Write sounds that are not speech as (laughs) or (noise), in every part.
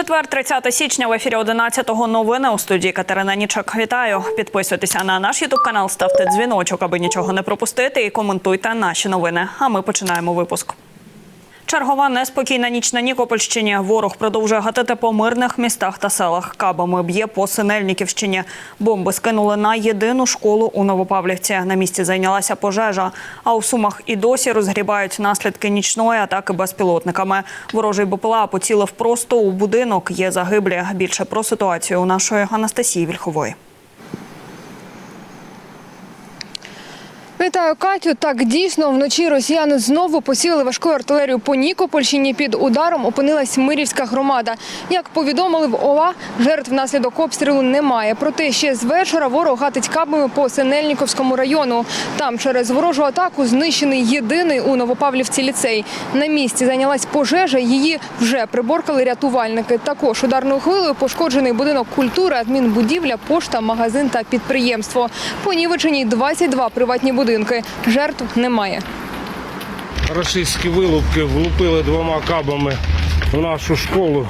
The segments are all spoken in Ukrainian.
Четвер, 30 січня в ефірі 11-го новини у студії Катерина Нічок. Вітаю. Підписуйтеся на наш ютуб канал, ставте дзвіночок, аби нічого не пропустити, і коментуйте наші новини. А ми починаємо випуск. Чергова неспокійна ніч на Нікопольщині. Ворог продовжує гатити по мирних містах та селах. Кабами б'є по Синельниківщині. Бомби скинули на єдину школу у Новопавлівці. На місці зайнялася пожежа. А у Сумах і досі розгрібають наслідки нічної атаки безпілотниками. Ворожий БПЛА поцілив просто у будинок. Є загиблі. Більше про ситуацію у нашої Анастасії Вільхової. Вітаю, Катю. Так дійсно вночі росіяни знову посіли важку артилерію по Нікопольщині. Під ударом опинилась Мирівська громада. Як повідомили в ОВА, жертв внаслідок обстрілу немає. Проте ще з вечора ворог гатить кабами по Синельніковському району. Там через ворожу атаку знищений єдиний у Новопавлівці ліцей. На місці зайнялась пожежа. Її вже приборкали рятувальники. Також ударною хвилею пошкоджений будинок культури, адмінбудівля, пошта, магазин та підприємство. Понівечені 22 приватні будинки. Жертв немає. Російські вилупки влупили двома кабами в нашу школу.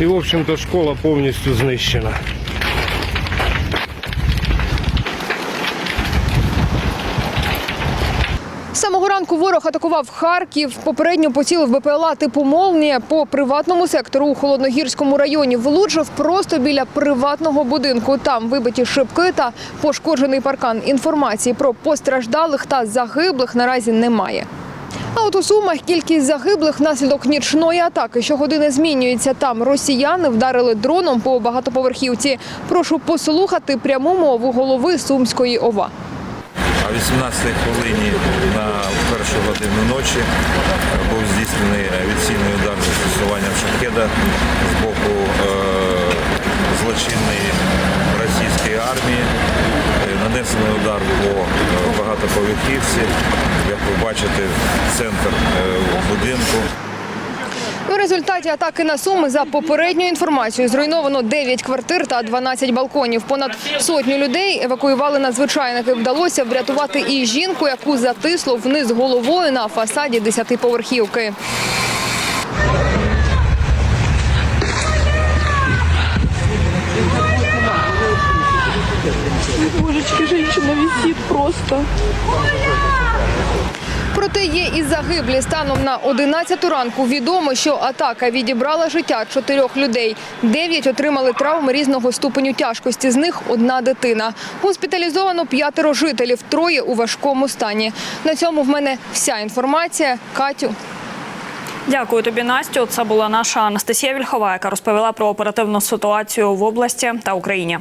І, в общем-то, школа повністю знищена. Самого ранку ворог атакував Харків. Попередньо поцілив БПЛА типу «Молнія» по приватному сектору у Холодногірському районі. Влучив просто біля приватного будинку. Там вибиті шибки та пошкоджений паркан. Інформації про постраждалих та загиблих наразі немає. А от у Сумах кількість загиблих внаслідок нічної атаки щогодини змінюється. Там росіяни вдарили дроном по багатоповерхівці. Прошу послухати пряму мову голови Сумської ОВА. О 18-й хвилині на першу годину ночі був здійснений авіаційний удар з застосуванням шахеда з боку е, злочинної російської армії. Е, Нанесений удар по е, багатоповерхівці. Як ви бачите, центр будинку. У результаті атаки на Суми за попередньою інформацією зруйновано 9 квартир та 12 балконів. Понад сотню людей евакуювали надзвичайники. Вдалося врятувати і жінку, яку затисло вниз головою на фасаді 10-поверхівки. Божечки, женщина висит просто. Проте є і загиблі. Станом на 11 ранку відомо, що атака відібрала життя чотирьох людей. Дев'ять отримали травми різного ступеню тяжкості. З них одна дитина. Госпіталізовано п'ятеро жителів, троє у важкому стані. На цьому в мене вся інформація. Катю. Дякую тобі, Настю. Це була наша Анастасія Вільхова, яка розповіла про оперативну ситуацію в області та Україні.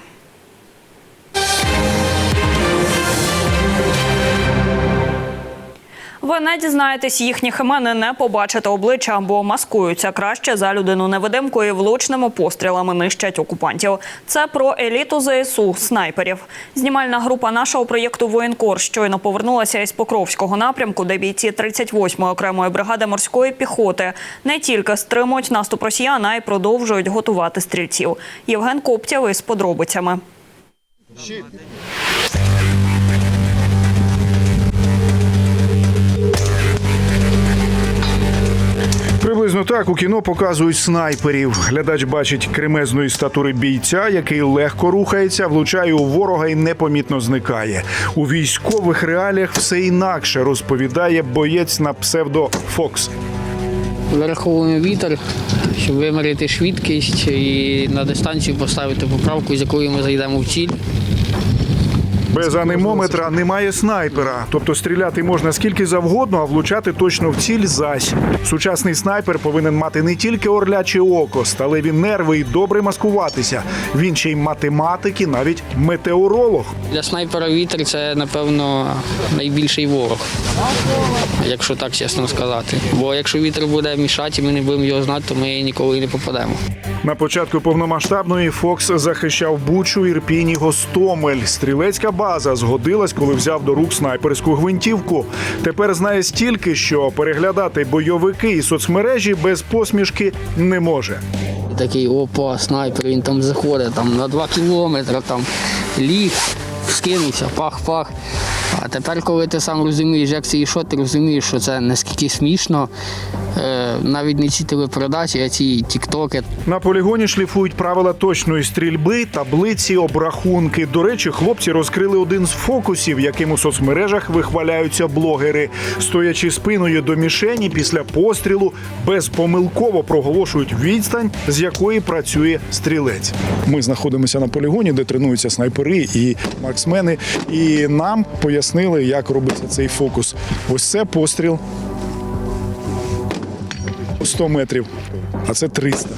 Ви не дізнаєтесь їхніх імен і не побачите обличчя, бо маскуються краще за людину невидимку і влучними пострілами нищать окупантів. Це про еліту ЗСУ снайперів. Знімальна група нашого проєкту Воєнкор щойно повернулася із Покровського напрямку, де бійці 38-ї окремої бригади морської піхоти не тільки стримують наступ росіян, а й продовжують готувати стрільців. Євген Коптєв із подробицями. Приблизно так у кіно показують снайперів. Глядач бачить кремезної статури бійця, який легко рухається, влучає у ворога і непомітно зникає. У військових реаліях все інакше розповідає боєць на псевдо Фокс. Вираховуємо вітер, щоб виміряти швидкість і на дистанцію поставити поправку, з якою ми зайдемо в ціль. Без анемометра немає снайпера, тобто стріляти можна скільки завгодно, а влучати точно в ціль зась. Сучасний снайпер повинен мати не тільки орляче око, сталеві нерви і добре маскуватися. Він ще й математик і навіть метеоролог. Для снайпера вітер це, напевно, найбільший ворог, якщо так чесно сказати. Бо якщо вітер буде мішати, ми не будемо його знати, то ми ніколи не попадемо. На початку повномасштабної Фокс захищав Бучу, Ірпінь і Гостомель. Стрілецька база згодилась, коли взяв до рук снайперську гвинтівку. Тепер знає стільки, що переглядати бойовики і соцмережі без посмішки не може. Такий опа, снайпер, він там заходить там, на два кілометри, там ліг, скинувся, пах-пах. А тепер, коли ти сам розумієш, як це і що, ти розумієш, що це наскільки смішно, е, навіть не ці телепередачі, а ці тіктоки. На полігоні шліфують правила точної стрільби, таблиці, обрахунки. До речі, хлопці розкрили один з фокусів, яким у соцмережах вихваляються блогери. Стоячи спиною до мішені після пострілу, безпомилково проголошують відстань, з якої працює стрілець. Ми знаходимося на полігоні, де тренуються снайпери і марксмени. І нам пояснили, як робиться цей фокус. Ось це постріл 100 метрів, а це 300.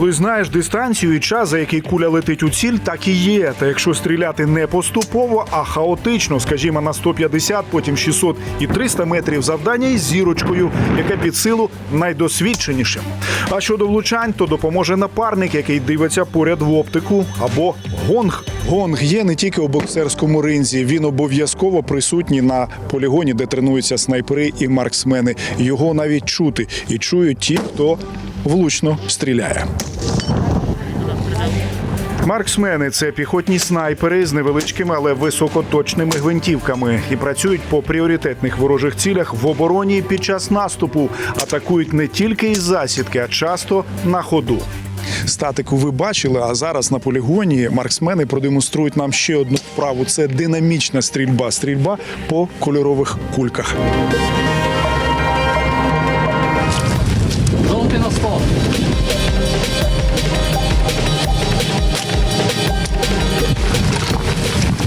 Коли знаєш дистанцію і час, за який куля летить у ціль, так і є. Та якщо стріляти не поступово, а хаотично, скажімо, на 150, потім 600 і 300 метрів завдання із зірочкою, яке під силу найдосвідченішим. А щодо влучань, то допоможе напарник, який дивиться поряд в оптику, або гонг. Гонг є не тільки у боксерському ринзі. Він обов'язково присутній на полігоні, де тренуються снайпери і марксмени. Його навіть чути і чують ті, хто влучно стріляє. Марксмени це піхотні снайпери з невеличкими, але високоточними гвинтівками і працюють по пріоритетних ворожих цілях в обороні і під час наступу. Атакують не тільки із засідки, а часто на ходу. Статику ви бачили, а зараз на полігоні марксмени продемонструють нам ще одну вправу: це динамічна стрільба. Стрільба по кольорових кульках.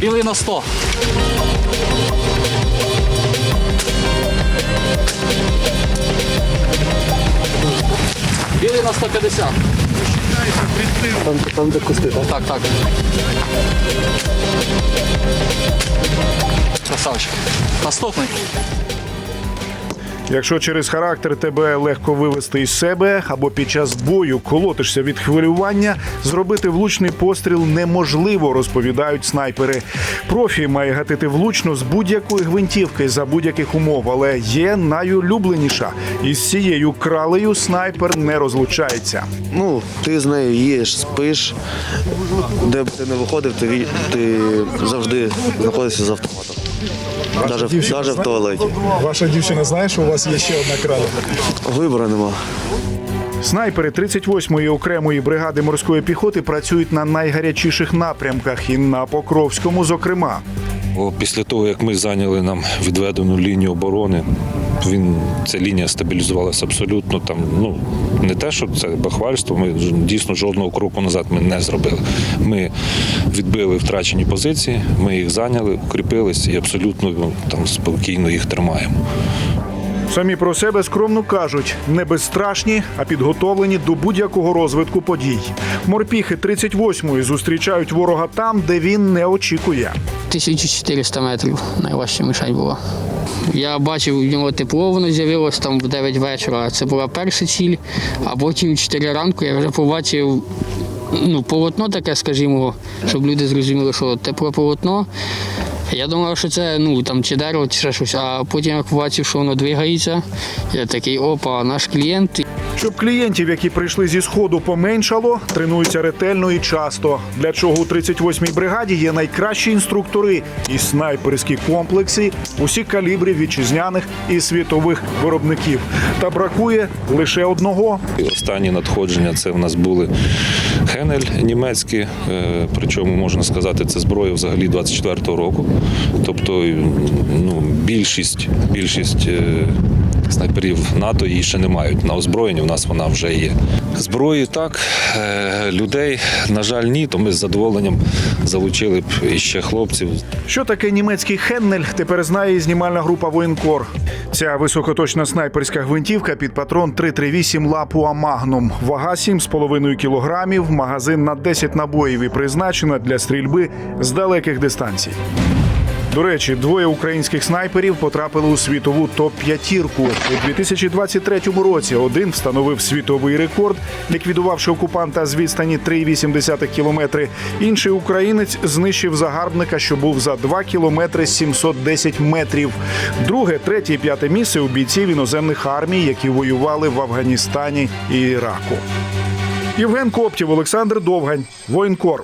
Білий на 100. Білий на 150. Там, там де кусти, так? Так, так. Красавчик. Наступний. Якщо через характер тебе легко вивести із себе або під час бою колотишся від хвилювання, зробити влучний постріл неможливо, розповідають снайпери. Профі має гатити влучно з будь-якої гвинтівки за будь-яких умов, але є найулюбленіша. Із цією кралею снайпер не розлучається. Ну, ти з нею їш, спиш. Де б ти не виходив, ти, ти завжди знаходишся з автоматом. Навіть, даже в туалеті. Ваша дівчина знає, що у вас є ще одна крала. Вибору нема. Снайпери 38-ї окремої бригади морської піхоти працюють на найгарячіших напрямках і на Покровському, зокрема. Після того, як ми зайняли нам відведену лінію оборони, він ця лінія стабілізувалася абсолютно. Там ну не те, що це бахвальство. Ми дійсно жодного кроку назад ми не зробили. Ми відбили втрачені позиції, ми їх зайняли, укріпились і абсолютно ну, там спокійно їх тримаємо. Самі про себе скромно кажуть, не безстрашні, а підготовлені до будь-якого розвитку подій. Морпіхи 38-ї зустрічають ворога там, де він не очікує. 1400 метрів найважча мішень була. Я бачив, в нього тепло воно з'явилось там в 9 вечора. Це була перша ціль, а потім в 4 ранку я вже побачив ну, полотно таке, скажімо, щоб люди зрозуміли, що тепле полотно. Я думав, що це ну там чи дерево, чи ще щось, а потім як побачив, що воно двигається. Я такий, опа, наш клієнт. Щоб клієнтів, які прийшли зі сходу, поменшало, тренуються ретельно і часто. Для чого у 38-й бригаді є найкращі інструктори і снайперські комплекси усіх калібрів вітчизняних і світових виробників. Та бракує лише одного Останні надходження це в нас були Хенель німецькі, е, причому можна сказати, це зброя взагалі 24-го року. Тобто ну, більшість, більшість е, снайперів НАТО її ще не мають. На озброєнні в нас вона вже є. Зброї так, е, людей, на жаль, ні, то ми з задоволенням залучили б іще хлопців. Що таке німецький Хеннель, тепер знає і знімальна група Воєнкор. Ця високоточна снайперська гвинтівка під патрон 338 Лапуа Магнум. Вага 7,5 кілограмів, магазин на 10 набоїв і призначена для стрільби з далеких дистанцій. До речі, двоє українських снайперів потрапили у світову топ-п'ятірку. У 2023 році один встановив світовий рекорд, ліквідувавши окупанта з відстані 3,8 кілометри. Інший українець знищив загарбника, що був за 2 кілометри 710 метрів. Друге, третє п'яте місце у бійців іноземних армій, які воювали в Афганістані і Іраку. Євген Коптів, Олександр Довгань, Воєнкор.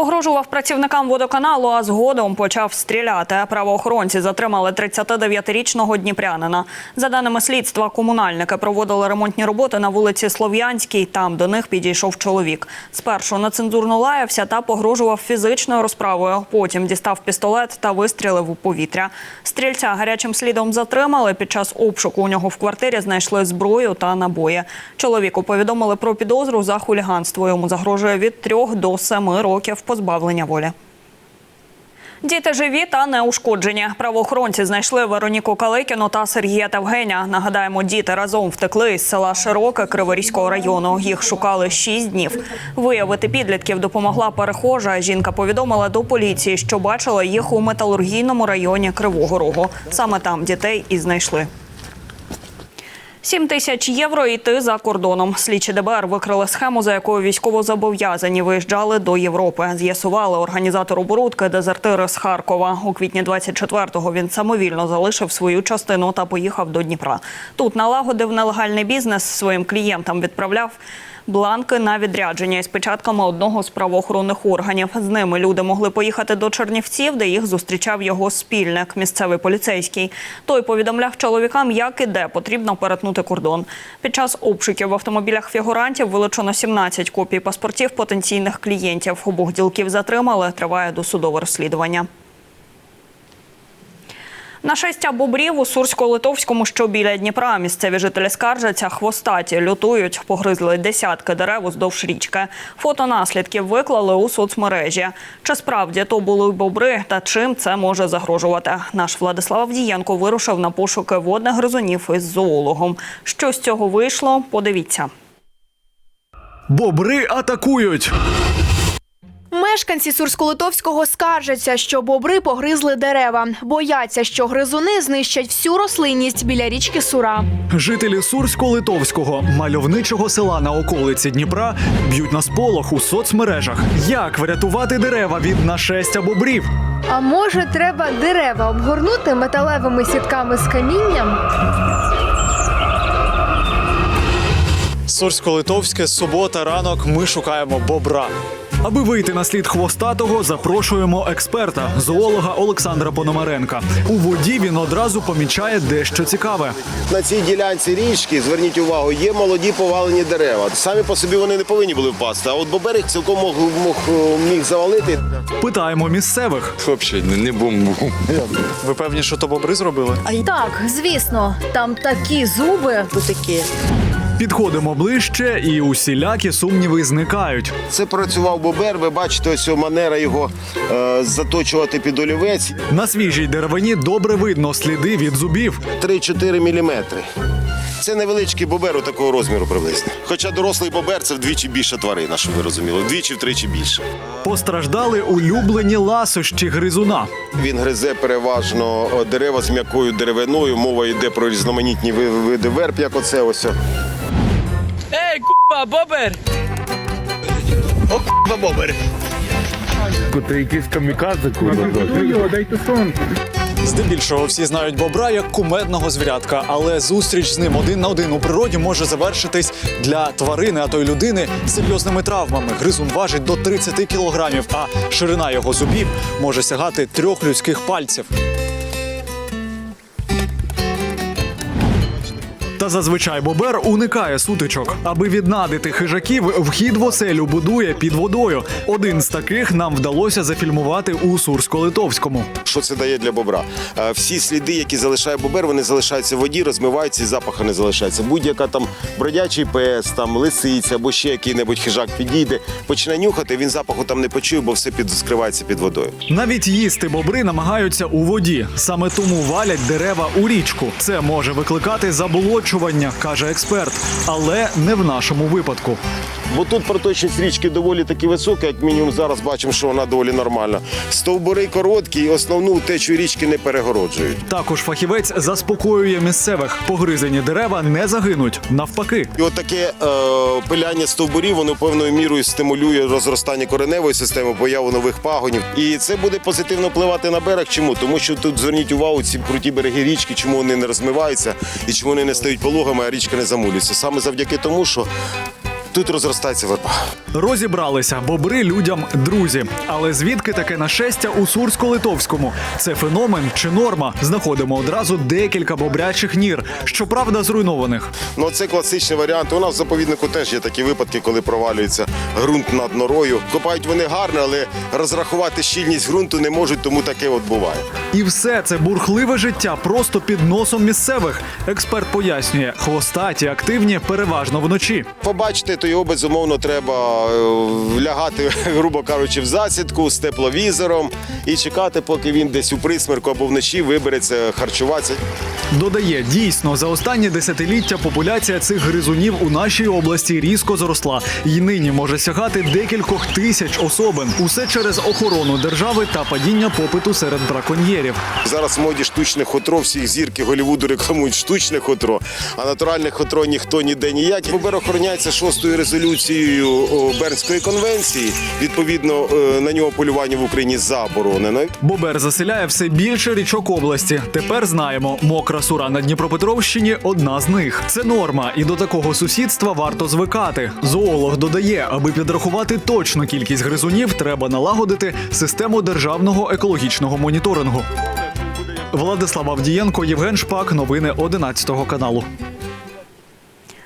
Погрожував працівникам водоканалу, а згодом почав стріляти. Правоохоронці затримали 39-річного дніпрянина. За даними слідства, комунальники проводили ремонтні роботи на вулиці Слов'янській. Там до них підійшов чоловік. Спершу нецензурно лаявся та погрожував фізичною розправою. Потім дістав пістолет та вистрілив у повітря. Стрільця гарячим слідом затримали. Під час обшуку у нього в квартирі знайшли зброю та набої. Чоловіку повідомили про підозру за хуліганство. Йому загрожує від 3 до 7 років позбавлення волі. Діти живі та неушкоджені. Правоохоронці знайшли Вероніку Каликіну та Сергія Тавгеня. Нагадаємо, діти разом втекли із села Широке Криворізького району. Їх шукали шість днів. Виявити підлітків допомогла перехожа. Жінка повідомила до поліції, що бачила їх у металургійному районі Кривого Рогу. Саме там дітей і знайшли. 7 тисяч євро йти за кордоном. Слідчі ДБР викрили схему, за якою військовозобов'язані виїжджали до Європи. З'ясували організатор оборудки дезертири з Харкова. У квітні 24-го він самовільно залишив свою частину та поїхав до Дніпра. Тут налагодив нелегальний бізнес своїм клієнтам. Відправляв бланки на відрядження із печатками одного з правоохоронних органів. З ними люди могли поїхати до Чернівців, де їх зустрічав його спільник, місцевий поліцейський. Той повідомляв чоловікам, як і де потрібно перетнути кордон. Під час обшуків в автомобілях фігурантів вилучено 17 копій паспортів потенційних клієнтів. Обох ділків затримали. Триває досудове розслідування. Нашестя бобрів у Сурсько-Литовському, що біля Дніпра. Місцеві жителі скаржаться, хвостаті лютують, погризли десятки дерев уздовж річки. Фото наслідків виклали у соцмережі. Чи справді то були бобри та чим це може загрожувати? Наш Владислав Авдієнко вирушив на пошуки водних гризунів із зоологом. Що з цього вийшло? Подивіться. Бобри атакують. Мешканці Сурсько-Литовського скаржаться, що бобри погризли дерева. Бояться, що гризуни знищать всю рослинність біля річки Сура. Жителі Сурсько-Литовського мальовничого села на околиці Дніпра б'ють на сполох у соцмережах. Як врятувати дерева від нашестя бобрів? А може, треба дерева обгорнути металевими сітками з камінням? Сурсько-Литовське, субота, ранок. Ми шукаємо бобра. Аби вийти на слід хвостатого, запрошуємо експерта, зоолога Олександра Пономаренка. У воді він одразу помічає дещо цікаве. На цій ділянці річки, зверніть увагу, є молоді повалені дерева. Самі по собі вони не повинні були впасти, а от бобер їх цілком мог, мог, міг завалити. Питаємо місцевих. Взагалі, не бомбу. Ви певні, що то бобри зробили? Так, звісно, там такі зуби. такі. Підходимо ближче, і усілякі сумніви зникають. Це працював бобер. Ви бачите, ось манера його е, заточувати під олівець. На свіжій деревині добре видно сліди від зубів. 3-4 міліметри. Це невеличкий бобер у такого розміру приблизно. Хоча дорослий бобер це вдвічі більша тварина, щоб ви розуміли. Вдвічі-втричі більше. Постраждали улюблені ласощі гризуна. Він гризе переважно е, дерева з м'якою деревиною. Мова йде про різноманітні ви- види верб, як оце ось. Ей, купа, бобер! Ти якийсь камікадзе Здебільшого всі знають бобра як кумедного звірятка, але зустріч з ним один на один у природі може завершитись для тварини, а то й людини серйозними травмами. Гризун важить до 30 кілограмів, а ширина його зубів може сягати трьох людських пальців. Зазвичай бобер уникає сутичок. Аби віднадити хижаків, вхід в оселю будує під водою. Один з таких нам вдалося зафільмувати у Сурсько-Литовському. Що це дає для бобра? Е, Всі сліди, які залишає бобер, вони залишаються в воді, розмиваються і запаху не залишається. Будь-яка там бродячий пес, там лисиця або ще який-небудь хижак підійде, почне нюхати, він запаху там не почує, бо все під скривається під водою. Навіть їсти бобри намагаються у воді. Саме тому валять дерева у річку. Це може викликати заболочування, каже експерт, але не в нашому випадку. Бо тут проточність річки доволі таки висока, як мінімум зараз бачимо, що вона доволі нормальна. Стовбури короткі і основну течу річки не перегороджують. Також фахівець заспокоює місцевих. Погризені дерева не загинуть. Навпаки, І от таке е, пиляння стовбурів, воно певною мірою стимулює розростання кореневої системи, появу нових пагонів. І це буде позитивно впливати на берег. Чому? Тому що тут зверніть увагу, ці круті береги річки, чому вони не розмиваються і чому вони не стають пологами, а річка не замулюється. Саме завдяки тому, що тут розростається верба. розібралися бобри людям друзі. Але звідки таке нашестя у Сурсько-Литовському? Це феномен чи норма? Знаходимо одразу декілька бобрячих нір, щоправда, зруйнованих. Ну це класичний варіант. У нас в заповіднику теж є такі випадки, коли провалюється ґрунт над норою. Копають вони гарно, але розрахувати щільність ґрунту не можуть, тому таке от буває. І все це бурхливе життя просто під носом місцевих. Експерт пояснює, хвостаті активні переважно вночі. Побачити, то його безумовно треба е, лягати, (laughs) грубо кажучи, в засідку з тепловізором і чекати, поки він десь у присмерку або вночі вибереться харчуватися. Додає, дійсно, за останні десятиліття популяція цих гризунів у нашій області різко зросла і нині може сягати декількох тисяч особин. Усе через охорону держави та падіння попиту серед браконьєрів. Зараз в моді штучне хутро, всіх зірки Голівуду рекламують штучне хутро, а натуральне хутро ніхто ніде ніяк. Бобер охороняється шостою резолюцією Бернської конвенції. Відповідно, е, на нього полювання в Україні заборонено. Бобер заселяє все більше річок області. Тепер знаємо, мокра сура на Дніпропетровщині одна з них. Це норма, і до такого сусідства варто звикати. Зоолог додає, аби підрахувати точну кількість гризунів, треба налагодити систему державного екологічного моніторингу. Владислав Авдієнко, Євген Шпак. Новини 11 каналу.